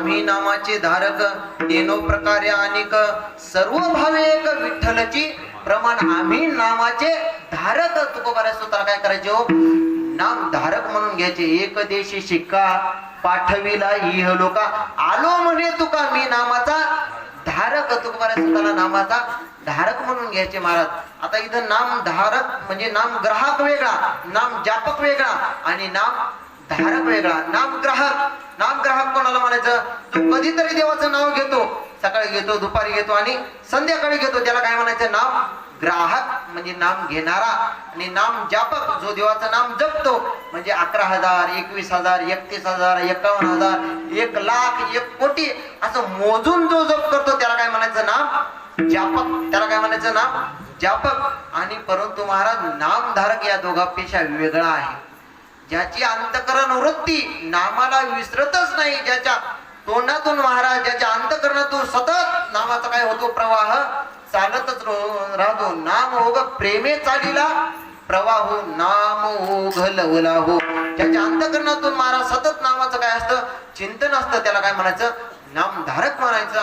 आम्ही नामाचे धारक येनो प्रकारे अनेक सर्व भावे एक विठ्ठलची प्रमाण आम्ही नामाचे धारक. तुकोबाऱ्या स्वतःला काय करायचे? हो नाम धारक म्हणून घ्यायचे. एक देशी शिक्का पाठविला इह लोका. आलो म्हणे तुका मी नामाचा धारक. तुकोबाऱ्या स्वतःला नामाचा धारक म्हणून घ्यायचे महाराज. आता इथं नाम धारक म्हणजे नाम ग्राहक वेगळा नाम जापक वेगळा आणि नाम धारक वेगळा नामग्राहक नामग्राहक कोणाला म्हणायचं? जो कधीतरी देवाचं नाव घेतो सकाळी घेतो दुपारी घेतो आणि संध्याकाळी घेतो त्याला काय म्हणायचं? नाम ग्राहक म्हणजे नाम घेणारा आणि नाम जापक. जो देवाचं नाम जपतो म्हणजे अकरा हजार एकवीस हजार एकतीस हजार एकावन्न हजार एक लाख एक कोटी असं मोजून जो जप करतो त्याला काय म्हणायचं? नाम जापक. त्याला काय म्हणायचं? नाम जापक. आणि परंतु महाराज नामधारक या दोघांपेक्षा वेगळा आहे. ज्याची अंतकरण वृत्ती नामाला विसरतच नाही ज्याच्या तोंडातून महाराज ज्याच्या अंतकरणातून सतत नामाचा काय होतो प्रवाह? चालतच राहतो. नाम ओघ प्रेमे चालीला प्रवाह हो, नाम ओघ लवला हो. ज्याच्या अंतकरणातून महाराज सतत नामाचं काय असतं? चिंतन असतं त्याला काय म्हणायचं? नामधारक म्हणायचं.